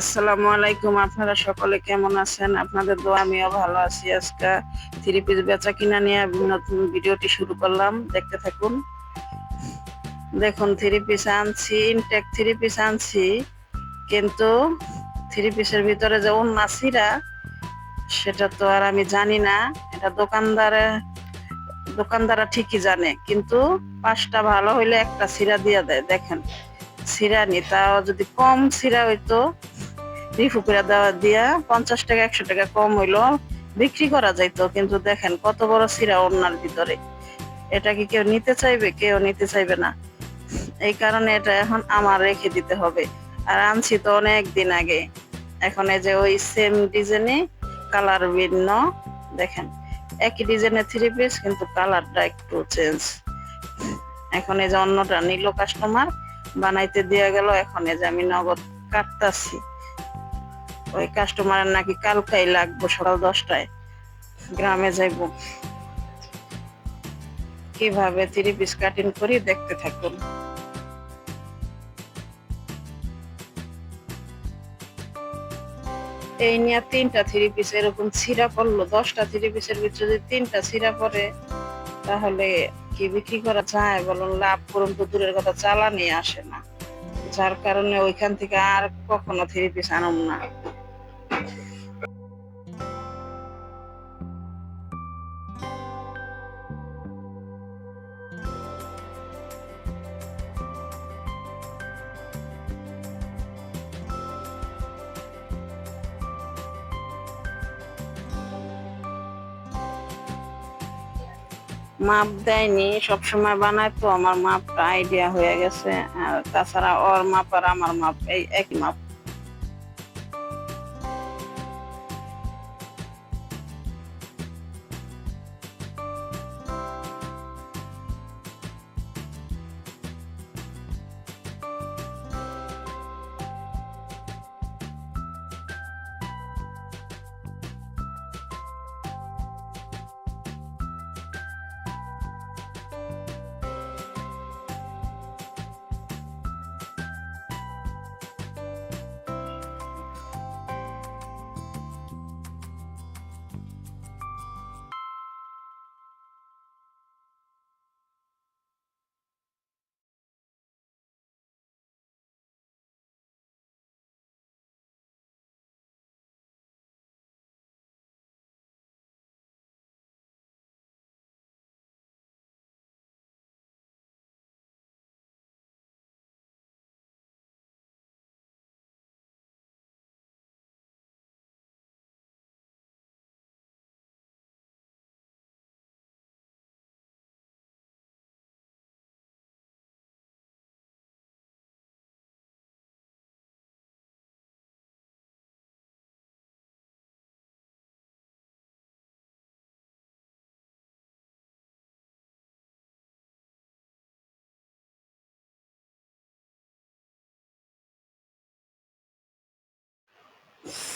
আসসালামু আলাইকুম, আপনারা সকলে কেমন আছেন? আপনাদের দোয়া, আমিও ভালো আছি আজকে। থ্রি পিস বেচা কিনা নিয়ে নতুন ভিডিওটি শুরু করলাম। দেখতে থাকুন। দেখুন, থ্রি পিস আনছি, ইনটেক থ্রি পিস আনছি, কিন্তু থ্রি পিসের ভিতরে যে উন্না সিরা সেটা তো আর আমি জানি না। এটা দোকানদারে, দোকানদাররা ঠিকই জানে, কিন্তু পাঁচটা ভালো হইলে একটা সিরা দিয়ে দেয়। দেখেন সিরা নি, তাও যদি কম সিরা হইতো রিফু করে দেওয়া দিয়া পঞ্চাশ টাকা, একশো টাকা কম হইল। বিক্রি করা যাইতো, কিন্তু দেখেন কত বড় সিরা ওনার ভিতরে। এটা কি কেউ নিতে চাইবে? কেউ নিতে চাইবে না। এই কারণে এটা এখন আমার রেখে দিতে হবে। আর আনছি তো অনেক দিন আগে। এখন এই যে ওই সেম ডিজাইনে কালার ভিন্ন। দেখেন, একই ডিজাইনের থ্রি পিস কিন্তু কালারটা একটু চেঞ্জ এখন এই যে অন্যটা নিল কাস্টমার বানাইতে দিয়ে গেল, এখন এই যে আমি নগদ কাটতাছি। ওই কাস্টমারের নাকি কালকাই লাগবো সকাল দশটায়। গ্রামে যাইব। কীভাবে থ্রি পিস কাটিং করি দেখতে থাকুন। এই নিয়ে তিনটা থ্রি পিস এরকম ছিঁড়া পড়ল, দশটা থ্রি পিসের ভিতরে যদি তিনটা ছিঁড়া পড়ে, তাহলে কি বিক্রি করা যায়? বলুন, লাভ করুন তো দূরের কথা, চালানি আসে না। যার কারণে ওইখান থেকে আর কখনো থ্রি পিস আনম না। মাপ দেয়নি, সবসময় বানায় তো, আমার মাপটা আইডিয়া হয়ে গেছে। আর তাছাড়া ওর মাপ আর আমার মাপ, এই একই মাপ।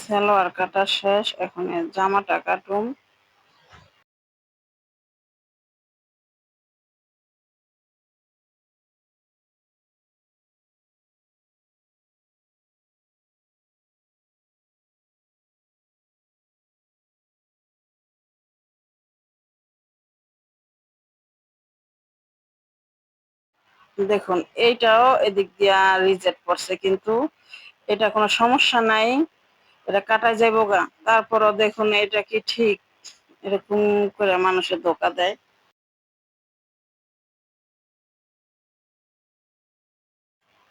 সালোয়ার কাটা শেষ, এখন জামাটা কাটুম। দেখুন, এইটাও এদিক দিয়া রিজেক্ট করছে, কিন্তু এটা কোনো সমস্যা নাই। এটা কাটাই যাইব গা। তারপরও দেখুন, এটা কি ঠিক? এরকম করে মানুষের ধোকা দেয়।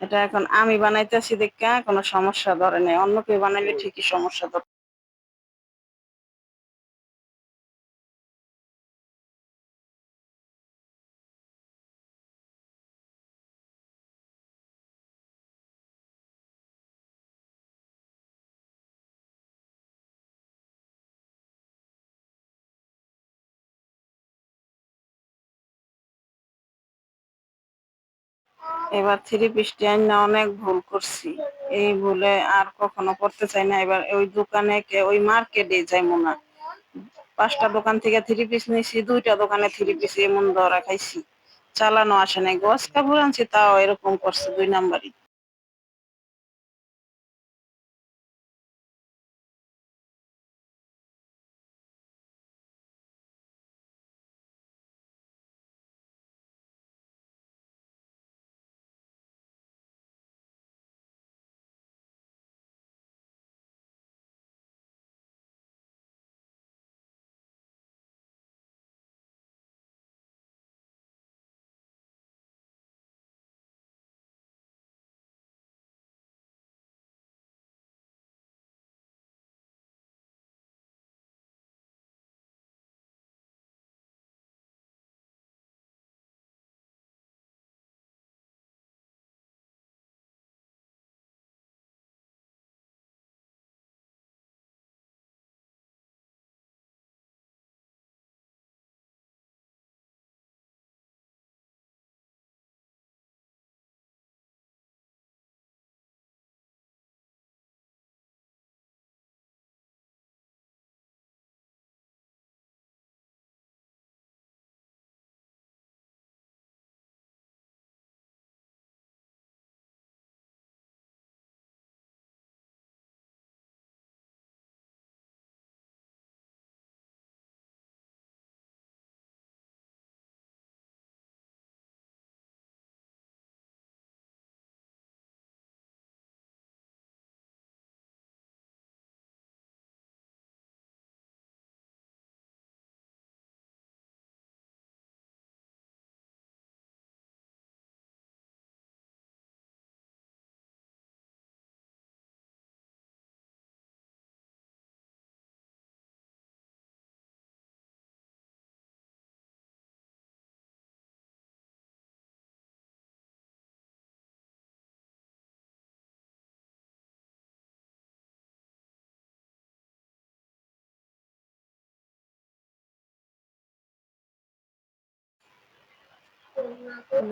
এটা এখন আমি বানাইতেছি দেখা, কোনো সমস্যা ধরে নেই। অন্য কেউ বানাইলে ঠিকই সমস্যা ধরে এবার থ্রি পিস না অনেক ভুল করছি। এই ভুলে আর কখনো করতে চাই না। এবার ওই দোকানে কে, ওই মার্কেটে যাই মোনা পাঁচটা দোকান থেকে থ্রি পিস নিছি, দুইটা দোকানে থ্রি পিস এমন ধরা খাইছি। চালানো আসে নাই গছ কাপড় আনছি, তাও এরকম করছে দুই নাম্বারই।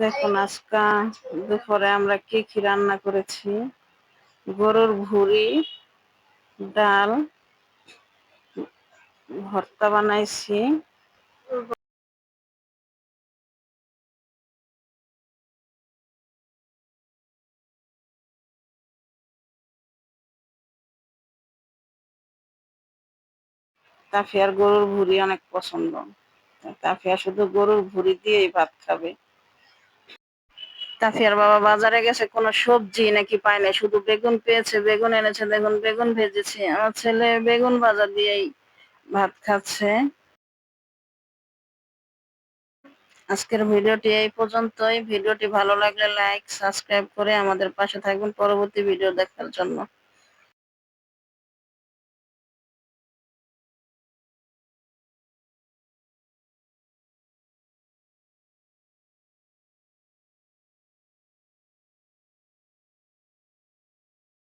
দেখুন, আজকা দুপুরে আমরা কি কি রান্না করেছি? গরুর ভুড়ি, ডাল, ভর্তা বানাইছি। তাফিয়ার গরুর ভুড়ি অনেক পছন্দ। তাফিয়া শুধু গরুর ভুড়ি দিয়েই ভাত খাবে। তাফিয়ার বাবা বাজারে গেছে, কোনো সবজি নাকি পায় না শুধু বেগুন পেয়েছে, বেগুন এনেছে দেখুন বেগুন ভেজেছে। আমার ছেলে বেগুন ভাজা দিয়েই ভাত খাচ্ছে। আজকের ভিডিওটি এই পর্যন্তই। ভিডিওটি ভালো লাগলে লাইক, সাবস্ক্রাইব করে আমাদের পাশে থাকবেন পরবর্তী ভিডিও দেখার জন্য।